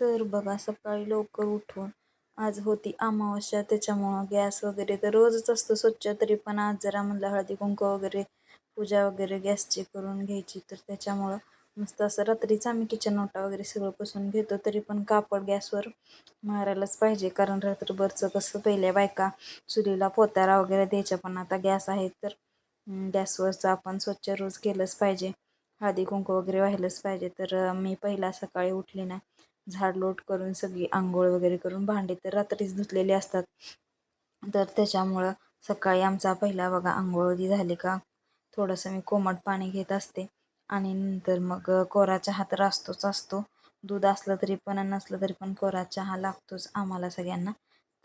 तर बघा सकाळी लवकर उठून आज होती अमावस्या त्याच्यामुळं गॅस वगैरे तर रोजच असतो स्वच्छ तरी पण आज जरा म्हणलं हळदी कुंकू वगैरे पूजा वगैरे गॅसची करून घ्यायची. तर त्याच्यामुळं मस्त असं रात्रीच आम्ही किचन ओटा वगैरे सगळं पुसून घेतो तरी पण कापड गॅसवर मारायलाच पाहिजे. कारण रात्रभरचं कसं पहिल्या बायका चुलीला पोतारा वगैरे द्यायच्या पण आता गॅस आहे तर गॅसवरचं आपण स्वच्छ रोज केलंच पाहिजे. हळदी कुंकू वगैरे व्हायलाच पाहिजे. तर मी पहिला सकाळी उठली ना झाडलोट करून सगळी आंघोळ वगैरे करून भांडी तर रात्रीच धुतलेली असतात. तर त्याच्यामुळं सकाळी आमचा पहिला बघा आंघोळी झाली का? थोडंसं मी कोमट पाणी घेत असते. आणि नंतर मग कोरा चहा तर असतोच असतो. दूध असलं तरी पण नसलं तरी पण कोरा चहा लागतोच आम्हाला सगळ्यांना.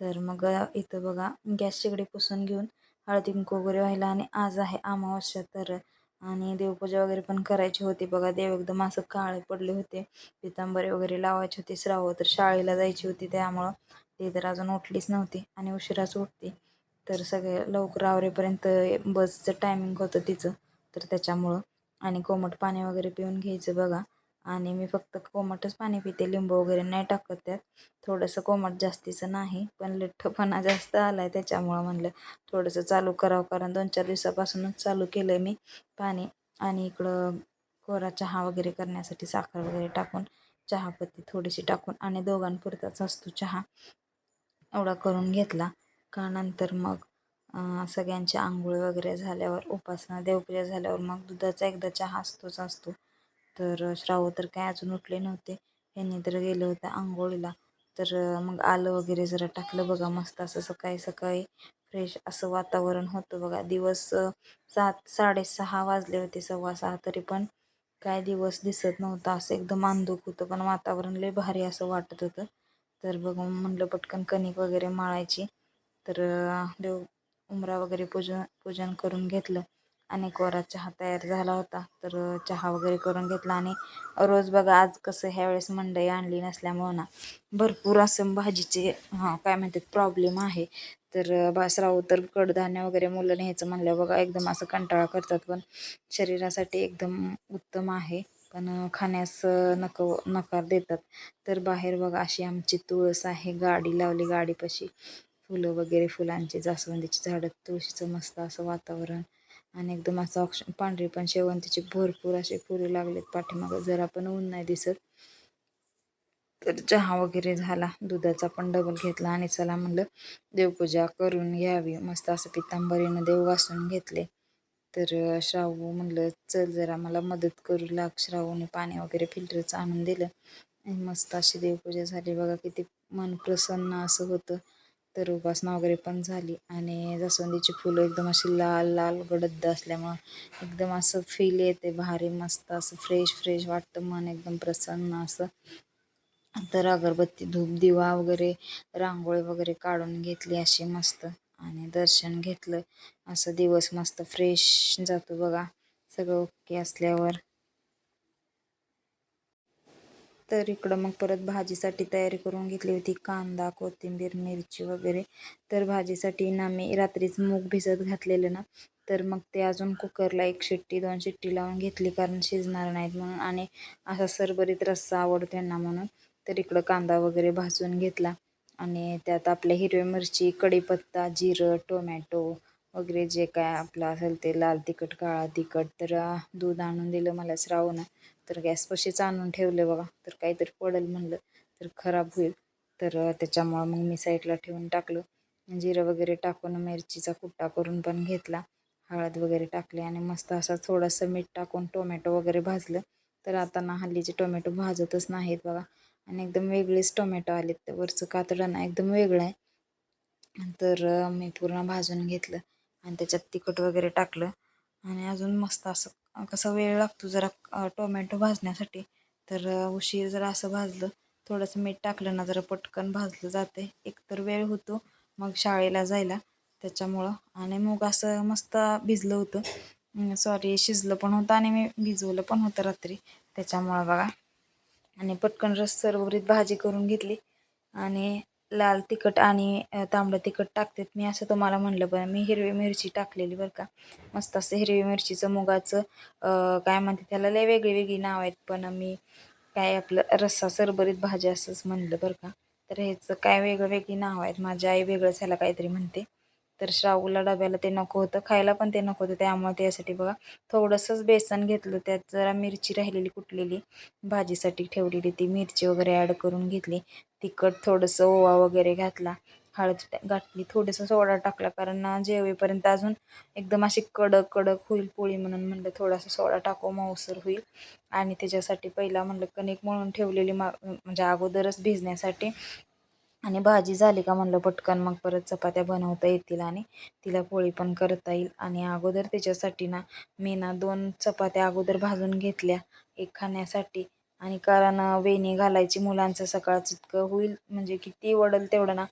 तर मग इथं बघा गॅस शेगडी पुसून घेऊन हळदी कुंकू वगैरे व्हायला आणि आज आहे अमावस्या तर आणि देवपूजा वगैरे पण करायची होती. बघा देव एकदम असं काळे पडले होते. पितांबरे वगैरे लावायची होती श्रावं तर शाळेला जायची होती त्यामुळं ती तर अजून उठलीच नव्हती आणि उशिराच उठते. तर सगळे लवकर आवरेपर्यंत बसचं टायमिंग होतं तिचं. तर त्याच्यामुळं आणि कोमट पाणी वगैरे पिऊन घ्यायचं बघा. आणि मी फक्त कोमटच पाणी पिते लिंबू वगैरे नाही टाकत त्यात. थोडंसं कोमट जास्तीचं नाही पण लठ्ठपणा जास्त आला आहे त्याच्यामुळं म्हणलं थोडंसं चालू करावं कारण दोन चार दिवसापासूनच चालू केलं आहे मी पाणी. आणि इकडं कोरा चहा वगैरे करण्यासाठी साखर वगैरे टाकून चहापत्ती थोडीशी टाकून आणि दोघांपुरताच असतो चहा एवढा करून घेतला. का नंतर मग सगळ्यांची आंघोळ वगैरे झाल्यावर उपासना देवपूजा झाल्यावर मग दुधाचा एकदा चहा असतोच असतो. तर श्राव तर काय अजून उठले नव्हते. यांनी तर गेलं होतं आंघोळीला. तर मग आलं वगैरे जरा टाकलं बघा मस्त असं सकाळी सकाळी फ्रेश असं वातावरण होतं बघा. दिवस सात साडेसहा वाजले होते सव्वा सहा तरी पण. काय दिवस दिसत नव्हता. असं एकदम अंधुक होतं पण वातावरण लय भारी असं वाटत होतं. तर बघून म्हणलं पटकन कणिक वगैरे माळायची. तर देव उमरा वगैरे पूजन पूजन करून घेतलं. आणि कोरा चहा तयार झाला होता. तर चहा वगैरे करून घेतला आणि रोज बघा आज कसं ह्यावेळेस मंडई आणली नसल्यामुळं ना भरपूर असं भाजीचे हां काय म्हणतात प्रॉब्लेम आहे. तर भासराव तर कडधान्य वगैरे मुलं न्यायचं म्हणलं बघा एकदम असं कंटाळा करतात. पण शरीरासाठी एकदम उत्तम आहे. पण खाण्यास नको नकार देतात. तर बाहेर बघा अशी आमची तुळस आहे. गाडी लावली गाडीपाशी. फुलं वगैरे फुलांची जास्वंदीची झाडं तुळशीचं मस्त असं वातावरण. आणि एकदम असं ऑक्श पांढरी पण शेवंतीची भरपूर असे फुले लागलेत पाठीमागं. जरा पण ऊन नाही दिसत. तर चहा वगैरे झाला. दुधाचा पण डबल घेतला आणि चला म्हणलं देवपूजा करून घ्यावी. मस्त असं पितांबरीनं देव वासून घेतले. तर श्रावू म्हणलं चल जरा मला मदत करू लाग. श्रावूने पाणी वगैरे फिल्टरचं आणून दिलं. आणि मस्त अशी देवपूजा झाली. बघा किती मन प्रसन्न असं होतं. तर उपासना वगैरे पण झाली. आणि जास्वंदीची फुलं एकदम अशी लाल लाल गडद असल्यामुळं एकदम असं फील येते. भारी मस्त असं फ्रेश फ्रेश वाटतं मन एकदम प्रसन्न असं. तर अगरबत्ती धूप दिवा वगैरे रांगोळी वगैरे काढून घेतली अशी मस्त. आणि दर्शन घेतलं. असं दिवस मस्त फ्रेश जातो बघा. सगळं ओके असल्यावर. तर इकडं मग परत भाजीसाठी तयारी करून घेतली होती. कांदा कोथिंबीर मिरची वगैरे. तर भाजीसाठी ना मी रात्रीच मूग भिजत घातलेलं ना तर मग ते अजून कुकरला एक शिट्टी दोन शिट्टी लावून घेतली कारण शिजणार नाहीत म्हणून. आणि असा सरबरीत रस्सा आवडतो त्यांना म्हणून तर इकडं कांदा वगैरे भाजून घेतला. आणि त्यात आपल्या हिरवी मिरची कढीपत्ता जिरं टोमॅटो वगैरे जे काय आपलं असेल ते लाल तिखट काळा तिखट तर दूध आणून दिलं मला श्रावण. तर गॅसपाशीच आणून ठेवलं बघा तर काहीतरी पडेल म्हणलं तर खराब होईल. तर त्याच्यामुळं मग मी साईडला ठेवून टाकलं. जिरं वगैरे टाकून मिरचीचा कुट्टा करून पण घेतला. हळद वगैरे टाकले आणि मस्त असा थोडंसं मीठ टाकून टोमॅटो वगैरे भाजलं. तर आता ना हल्लीचे टोमॅटो भाजतच नाहीत बघा. आणि एकदम वेगळेच टोमॅटो आलेत. तर वरचं कातडं ना एकदम वेगळं आहे. तर मी पूर्ण भाजून घेतलं आणि त्याच्यात तिखट वगैरे टाकलं. आणि अजून मस्त असं कसं वेळ लागतो जरा टोमॅटो भाजण्यासाठी. तर उशीर जरा असं भाजलं थोडंसं मीठ टाकलं ना जरा पटकन भाजलं जाते एकतर वेळ होतो मग शाळेला जायला त्याच्यामुळं. आणि मग असं मस्त भिजलं होतं. सॉरी शिजलं पण होतं आणि मी भिजवलं पण होतं रात्री. त्याच्यामुळं बघा. आणि पटकन रस सर्वरीत भाजी करून घेतली. आणि लाल तिखट आणि तांबडं तिखट टाकतात. मी असं तुम्हाला म्हणलं पण मी हिरवी मिरची टाकलेली बरं का. मस्त असं हिरवी मिरचीचं मुगाचं काय म्हणते त्याला लय वेगळी वेगळी नाव आहेत. पण मी काय आपलं रस्सा सरबरीत भाजी असंच म्हणलं बरं का. तर ह्याचं काय वेगळं वेगळी नाव आहेत. माझी आई वेगळंच ह्याला काहीतरी म्हणते. तर श्रावूला डब्याला ते नको होतं खायला पण ते नको होतं त्यामुळे त्यासाठी बघा थोडंसंच बेसन घेतलं त्यात जरा मिरची राहिलेली कुटलेली भाजीसाठी ठेवलेली ती मिरची वगैरे ॲड करून घेतली तिखट थोडंसं ओवा वगैरे घातला हळद घातली थोडंसं सोडा टाकला कारण जेवेपर्यंत अजून एकदम अशी कडक कडक होईल पोळी म्हणून म्हणलं थोडासा सोडा टाकू मऊसर होईल. आणि त्याच्यासाठी पहिला म्हणलं कणिक म्हणून ठेवलेली मा म्हणजे अगोदरच भिजण्यासाठी आणि भाजी झाली का म्हणलं पटकन मग परत चपात्या बनवता येतील आणि तिला पोळी पण करता येईल. आणि अगोदर त्याच्यासाठी ना मी ना दोन चपात्या अगोदर भाजून घेतल्या एक खाण्यासाठी. आणि कारण वेणी घालायची मुलांचं सकाळचं इतकं होईल म्हणजे किती वडल तेवढं ना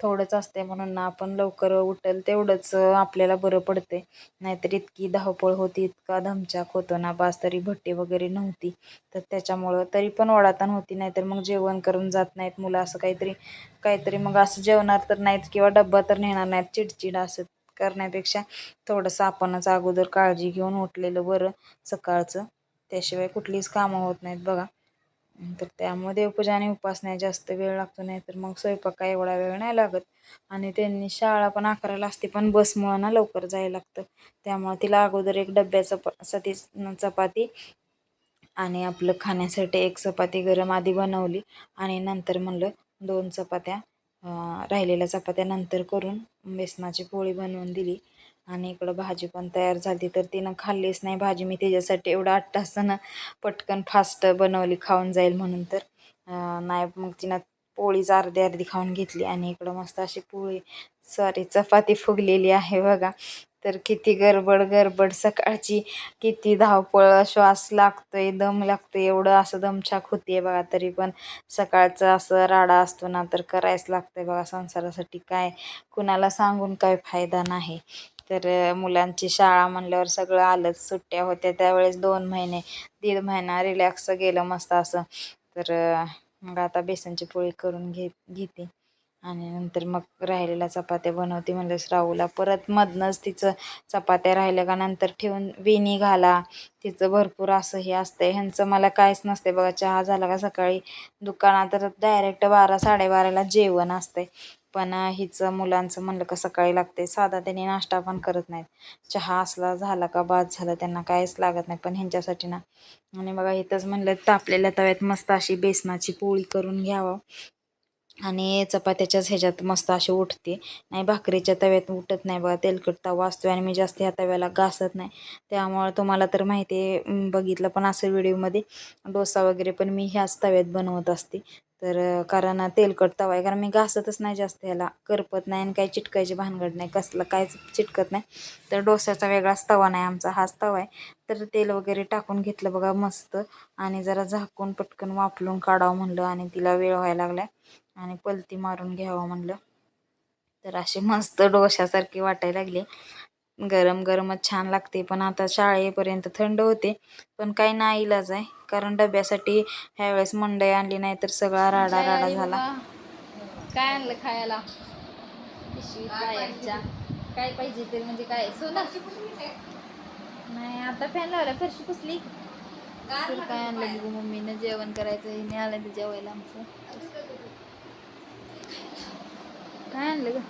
थोडंच असते म्हणून ना आपण लवकर उठल तेवढंच आपल्याला बरं पडते नाहीतर इतकी धावपळ होती इतका धमचाक होतो ना बास तरी भट्टी वगैरे नव्हती. तर त्याच्यामुळं तरी पण वडाताण होती नाहीतर मग जेवण करून जात नाहीत मुलं असं काहीतरी काहीतरी मग असं जेवणार तर नाहीत किंवा डब्बा तर नेणार नाहीत चिडचिड असं करण्यापेक्षा थोडंसं आपणच अगोदर काळजी घेऊन उठलेलं बरं सकाळचं. त्याशिवाय कुठलीच कामं होत नाहीत बघा. तर त्यामध्ये देवपूजा आणि उपासना जास्त वेळ लागतो नाही तर मग स्वयंपाक काय एवढा वेळ नाही लागत. आणि त्यांनी शाळा पण अकराला असते पण बसमुळं ना लवकर जायला लागतं. त्यामुळं तिला अगोदर एक डब्या चपा चपाती आणि आपलं खाण्यासाठी एक चपाती गरम आधी बनवली आणि नंतर म्हणलं दोन चपात्या राहिलेल्या चपात्या नंतर करून बेसनाची पोळी बनवून दिली. आणि इकडं भाजी पण तयार झाली तर तिनं खाल्लीच नाही भाजी. मी त्याच्यासाठी एवढं आठ पटकन फास्ट बनवली खाऊन जाईल म्हणून तर. नाही मग तिनं पोळीच अर्धी अर्धी खाऊन घेतली आणि इकडं मस्त अशी पोळी सॉरी चपाती फुगलेली आहे बघा. तर किती गडबड गडबड. सकाळची किती धावपळ श्वास लागतोय दम लागतोय एवढं असं दमछाक होते बघा. तरी पण सकाळचं असं राडा असतो ना तर करायच लागतंय बघा संसारासाठी. काय कुणाला सांगून काय फायदा नाही. तर मुलांची शाळा म्हणल्यावर सगळं आलंच. सुट्ट्या होत्या त्यावेळेस दोन महिने दीड महिना रिलॅक्स गेलं मस्त असं. तर मग आता बेसनची पोळी करून घे घेते. आणि नंतर मग राहिलेल्या चपात्या बनवते म्हणलं राहूला परत मधनंच तिचं चपात्या राहिल्या का नंतर ठेवून वेणी घाला. तिचं भरपूर असं हे असतं ह्यांचं मला काहीच नसते बघा. चहा झाला का सकाळी दुकानात तर डायरेक्ट बारा साडेबाराला जेवण असतंय. पण हिचं मुलांचं म्हणलं का सकाळी लागते साधा त्यांनी नाश्ता पण करत नाहीत. चहा असला झाला का बाद झाला त्यांना काहीच लागत नाही. पण ह्यांच्यासाठी ना आणि बघा इथंच म्हणलं तापलेल्या तव्यात मस्त अशी बेसनाची पोळी करून घ्यावं. आणि चपात्याच्याच ह्याच्यात मस्त अशी उठते. नाही भाकरीच्या तव्यात उठत नाही बघा. तेलकट तवा असतो आणि मी जास्त ह्या तव्याला घासत नाही. त्यामुळं तुम्हाला तर माहिती आहे बघितलं पण असं व्हिडिओमध्ये. डोसा वगैरे पण मी ह्याच तव्यात बनवत असते. तर कारण तेलकट तवा आहे. कारण मी घासतच नाही जास्त ह्याला. करपत नाही आणि काही चिटकायची भानगड नाही. कसलं काहीच चिटकत नाही. तर डोस्याचा वेगळाच तवा नाही आमचा. हाच तवा आहे. तर तेल वगैरे टाकून घेतलं बघा मस्त. आणि जरा झाकून पटकन वापरून काढावं म्हणलं आणि तिला वेळ व्हायला लागला आणि पलती मारून घ्यावं म्हणलं. तर असे मस्त डोशासारखे वाटायला लागले. गरम गरमच छान लागते. पण आता शाळेपर्यंत थंड होते. पण काही नाही इलाज आहे. कारण डब्यासाठी ह्यावेळेस मंडई आणली नाही तर सगळा राडा राडा झाला. काय आणलं खायला? काय पाहिजे ते म्हणजे काय? सोना? नाही आता फॅन लावला. फरशी पुसली. काय आणलं बघू मम्मीनं? जेवण करायचं. हिने आलं ते जेवायला आमचं. काय आणलं ग?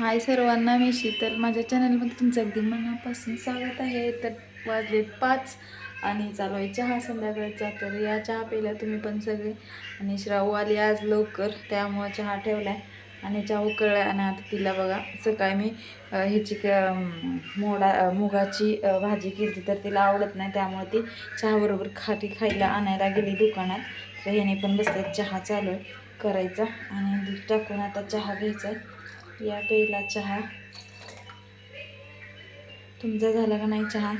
हाय सर्वांना मी शीतल माझ्या चॅनलमध्ये तुमचं अगदी मनापासून स्वागत आहे. तर वाजले पाच आणि चालू आहे चहा संध्याकाळचा. तर या चहा प्यायला तुम्ही पण सगळे आणि श्रावू आली आज लवकर त्यामुळं चहा ठेवला आहे आणि चहा उकळला आणि आता तिला बघा सकाळी मी ह्याची क मोडा मुगाची भाजी केली तर तिला आवडत नाही. त्यामुळे ती चहाबरोबर खाटी खायला आणायला गेली दुकानात. तर ह्याने पण बसले चहा चालू आहे करायचा. आणि दूध टाकून आता चहा घ्यायचा आहे. या प्यायला चहा. तुमचा झाला का नाही चहा?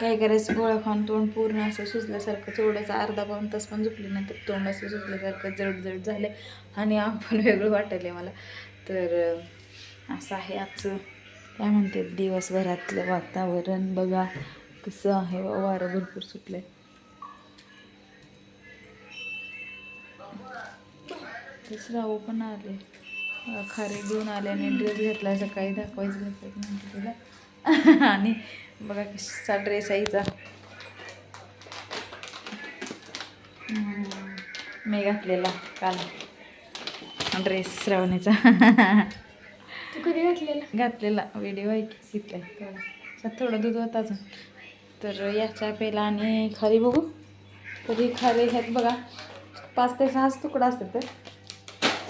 काय करायचं? गोळा खाऊन तोंड पूर्ण असं सुजल्यासारखं थोडंसं अर्धा पाऊन तास पण झोपले नाही तर तोंड असं सुजल्यासारखं जड जड झाले आणि आपण वेगळं वाटायलं मला. तर असं आहे आजचं. काय म्हणते दिवसभरातलं वातावरण बघा. कसं आहे? वारं भरपूर सुटलं आहे श्रावू पण आले. खारी घेऊन आले आणि ड्रेस घेतला सकाळी दाखवायचं घेतलं म्हणते तिला. आणि बघा कसा ड्रेस आहे हिचा. मी घातलेला काल. ड्रेस श्रावणीचा. तू कधी घातलेला? घातलेला. व्हिडिओ आहे की घेतलाय. तेवढा. त्यात थोडं दूध होतं अजून. तर याच्या पेला आणि खारी बघू. तरी खारी ह्यात बघा पाच ते सहाच तुकडा असतात तर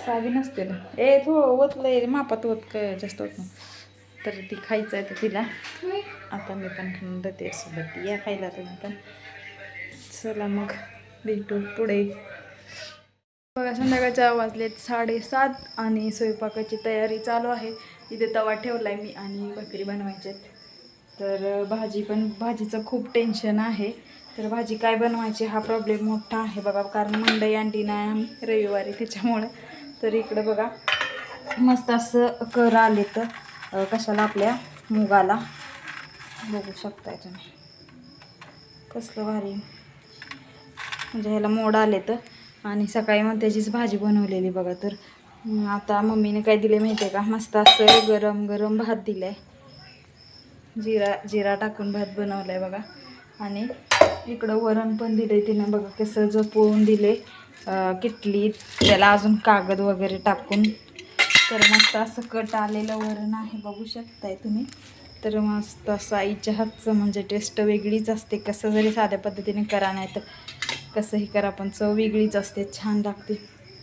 सावी नसते ना. ए थो ओतलंय मापात ओत काय जास्त होत नाही तर ती खायचं आहे तर तिला. आता मी पण खाऊन देते सोबत. या खायला तुम्ही पण. चला मग भेटू पुढे. बघा संध्याकाळच्या वाजलेत साडेसात आणि स्वयंपाकाची तयारी चालू आहे. इथे तवा ठेवला आहे मी आणि भाकरी बनवायच्यात तर भाजी पण भाजीचं खूप टेन्शन आहे. तर भाजी काय बनवायची हा प्रॉब्लेम मोठा आहे बघा. कारण मंडई अंडी नाही आम्ही रविवारी त्याच्यामुळं. तर इकडं बघा मस्त असं कर आले तर कशाला आपल्या मुगाला? बघू शकताय तुम्ही. कसलं भारी. म्हणजे ह्याला मोड आले तर. आणि सकाळी मग त्याचीच भाजी बनवलेली बघा तर. आता मम्मीने काय दिले माहिती आहे का? मस्त असं गरम गरम भात दिलं आहे जिरा जिरा टाकून भात बनवला आहे बघा. आणि इकडं वरण पण दिले तिनं बघा कसं जपवून दिले किटलीत त्याला अजून कागद वगैरे टाकून. तर मस्त असं कट आलेलं वरण आहे बघू शकताय तुम्ही. तर मस्त असं आईच्या हातचं म्हणजे टेस्ट वेगळीच असते. कसं जरी साध्या पद्धतीने करा नाही तर कसंही करा पण चव वेगळीच असते छान लागते.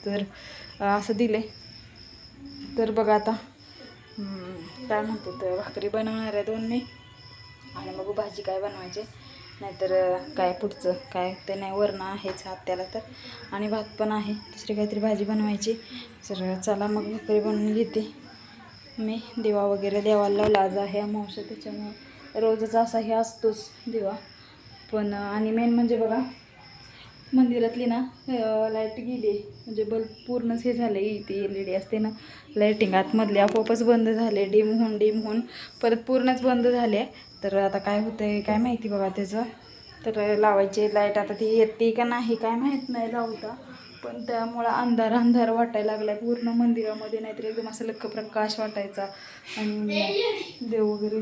तर असं दिले तर बघा आता काय म्हणते तर भाकरी बनवणार आहे दोन मी. आणि बघू भाजी काय बनवायची? नाहीतर काय पुढचं काय ते नाही वरणं आहेच हात त्याला तर. आणि भात पण आहे दुसरी काहीतरी भाजी बनवायची. तर चला मग भाकरी बनवून घेते. मी दिवा वगैरे देवाला लावला आज आहे अमावस्या त्याच्यामुळं रोजच असा हे असतोच दिवा. पण आणि मेन म्हणजे बघा मंदिरातली ना लाइट गेली म्हणजे बल्ब पूर्णच हे झालं ती एल ई डी असते ना लाईटिंग आतमधली आपोआपच बंद झाले डिम होऊन डिम होऊन परत पूर्णच बंद झाले तर आता काय होतंय काय माहिती बघा त्याचं. तर लावायची लाइट आता ती येते का नाही काय माहीत नाही लावता. पण त्यामुळं अंधार अंधार वाटायला आहे पूर्ण मंदिरामध्ये नाहीतर एकदम असं लक्क प्रकाश वाटायचा. आणि देव वगैरे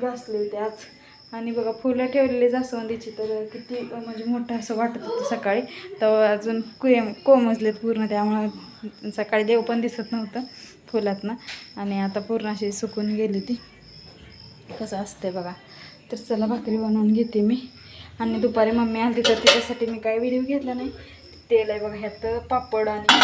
घासले होते आज. आणि बघा फुलं ठेवलेली जास्वंदीची. तर किती म्हणजे मोठं असं वाटत होतं सकाळी. तर अजून कुयम कोमजलेत पूर्ण त्यामुळं सकाळी देव पण दिसत नव्हतं फुलातनं. आणि आता पूर्ण अशी सुकून गेली ती. कसं असते बघा. तर चला भाकरी बनवून घेते मी. आणि दुपारी मम्मी आली तर तिच्यासाठी मी काय व्हिडिओ घेतला नाही. तेल आहे बघा ह्यात पापड आणि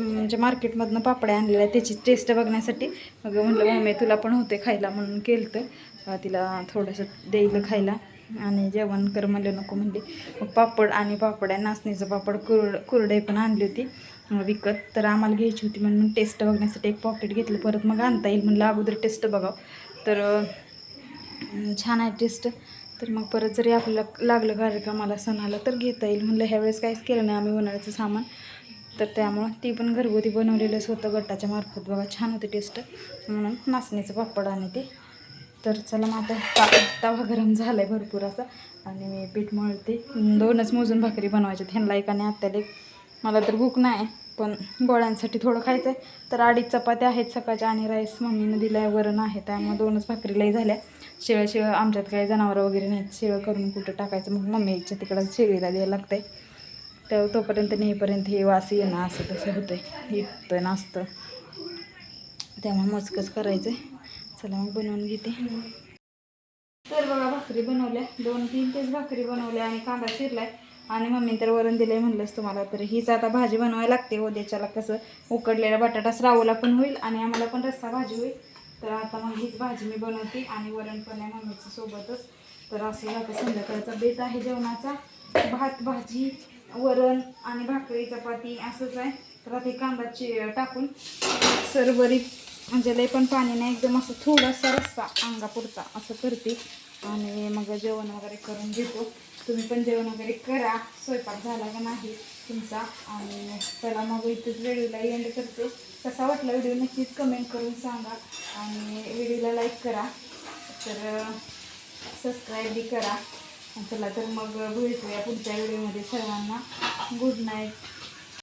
म्हणजे मार्केटमधनं पापड्या आणलेल्या आहेत. त्याची टेस्ट बघण्यासाठी. मग म्हटलं मम्मी तुला पण होते खायला म्हणून केलं तर तिला थोडंसं द्यायला खायला. आणि जेवण कर म्हणलं नको म्हणले. मग पापड आणि पापड आहे. नाचणीचं पापड कुरड कुरडे पण आणली होती विकत. तर आम्हाला घ्यायची होती म्हणून टेस्ट बघण्यासाठी एक पॉकेट घेतलं. परत मग आणता येईल म्हणलं अगोदर टेस्ट बघावं. तर छान आहे टेस्ट तर मग परत जरी आपल्याला लागलं कार्यक्रमाला सणाला तर घेता येईल. म्हणलं ह्यावेळेस काहीच केलं नाही आम्ही उन्हाळ्याचं सामान. तर त्यामुळं ती पण घरगुती बनवलेलंच होतं गटाच्या मार्फत बघा छान होती टेस्ट म्हणून नाचणीचं पापड आणि ते. तर चला मग आता ता तवा गरम झाला आहे भरपूर असा. आणि मी पीठ मळते. दोनच मोजून भाकरी बनवायच्यात. ह्यांना एक आणि आत्याला एक. मला तर भूक नाही. पण गोळ्यांसाठी थोडं खायचं आहे तर अडीच चपात्या आहेत सकाळच्या आणि राईस मम्मीनं दिला आहे वरण आहे त्यामुळे दोनच भाकरी लई झाल्या. शिळं शिळं आमच्यात काही जनावरं वगैरे नाहीत शिळं करून कुठं टाकायचं मग मम्मीच्या तिकडं शिळीला द्यायला लागतंय. तर तोपर्यंत नेईपर्यंत हे वास येणं असं तसं होतं इथं नाचतं त्यामुळे मोजकंच करायचं आहे चला मग बनवून घेते. तर बघा भाकरी बनवल्या. दोन तीन तेच भाकरी बनवल्या आणि कांदा शिरलाय. आणि मम्मी तर वरण दिलंय म्हणलंच तुम्हाला तर हीच आता भाजी बनवायला लागते. उद्याच्याला कसं उकडलेला बटाटा श्रावला पण होईल आणि आम्हाला पण रस्सा भाजी होईल. तर आता मग हीच भाजी मी बनवते आणि वरण पण आहे मम्मीचं सोबतच. तर असं आता संध्याकाळचा बेत आहे जेवणाचा. भात भाजी वरण आणि भाकरी चपाती असंच आहे. तर आता कांदाची कांदा चि टाकून सरवरी म्हणजे लय पण पाणी नाही एकदम असं थोडासा रस्सा अंगापुरता असं करते. आणि मग जेवण वगैरे करून घेतो. तुम्ही पण जेवण वगैरे करा. स्वयंपाक झाला का नाही तुमचा? आणि चला मग इथेच व्हिडिओला एंड करते. कसा वाटला व्हिडिओ नक्कीच कमेंट करून सांगा. आणि व्हिडिओला लाईक करा. तर सबस्क्राईबही करा. चला तर मग भेटूया पुढच्या व्हिडिओमध्ये. सर्वांना गुड नाईट